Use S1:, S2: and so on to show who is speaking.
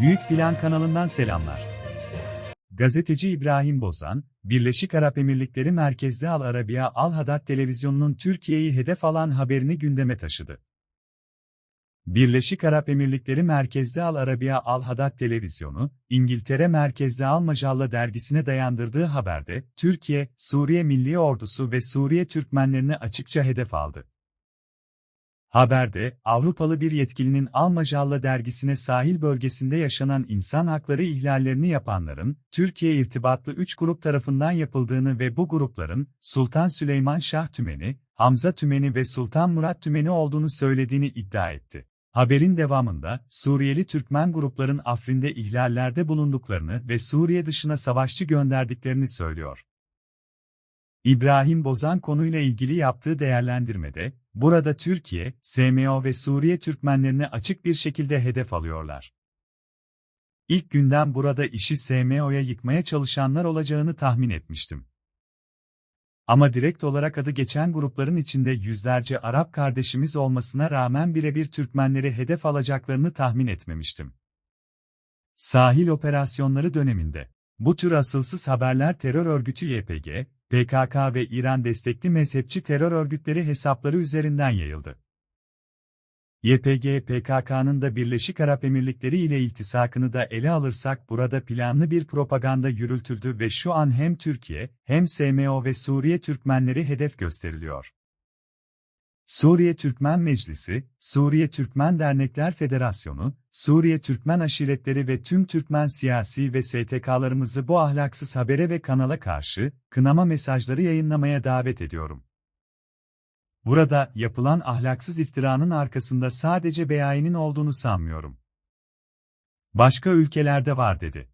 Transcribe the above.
S1: Büyük Plan kanalından selamlar. Gazeteci İbrahim Bozan, Birleşik Arap Emirlikleri merkezli Al Arabiya Al Haddad televizyonunun Türkiye'yi hedef alan haberini gündeme taşıdı. Birleşik Arap Emirlikleri merkezli Al Arabiya Al Haddad televizyonu, İngiltere merkezli Al Majalla dergisine dayandırdığı haberde, Türkiye, Suriye Milli Ordusu ve Suriye Türkmenlerini açıkça hedef aldı. Haberde, Avrupalı bir yetkilinin Almajalla dergisine sahil bölgesinde yaşanan insan hakları ihlallerini yapanların, Türkiye irtibatlı 3 grup tarafından yapıldığını ve bu grupların, Sultan Süleyman Şah Tümeni, Hamza Tümeni ve Sultan Murat Tümeni olduğunu söylediğini iddia etti. Haberin devamında, Suriyeli Türkmen grupların Afrin'de ihlallerde bulunduklarını ve Suriye dışına savaşçı gönderdiklerini söylüyor. İbrahim Bozan konuyla ilgili yaptığı değerlendirmede, burada Türkiye, SMO ve Suriye Türkmenlerini açık bir şekilde hedef alıyorlar. İlk günden burada işi SMO'ya yıkmaya çalışanlar olacağını tahmin etmiştim. Ama direkt olarak adı geçen grupların içinde yüzlerce Arap kardeşimiz olmasına rağmen birebir Türkmenleri hedef alacaklarını tahmin etmemiştim. Sahil operasyonları döneminde bu tür asılsız haberler terör örgütü YPG, PKK ve İran destekli mezhepçi terör örgütleri hesapları üzerinden yayıldı. YPG PKK'nın da Birleşik Arap Emirlikleri ile iltisakını da ele alırsak burada planlı bir propaganda yürütüldü ve şu an hem Türkiye, hem SMO ve Suriye Türkmenleri hedef gösteriliyor. Suriye Türkmen Meclisi, Suriye Türkmen Dernekler Federasyonu, Suriye Türkmen aşiretleri ve tüm Türkmen siyasi ve STK'larımızı bu ahlaksız habere ve kanala karşı, kınama mesajları yayınlamaya davet ediyorum. Burada, yapılan ahlaksız iftiranın arkasında sadece BAE'nin olduğunu sanmıyorum. Başka ülkelerde var dedi.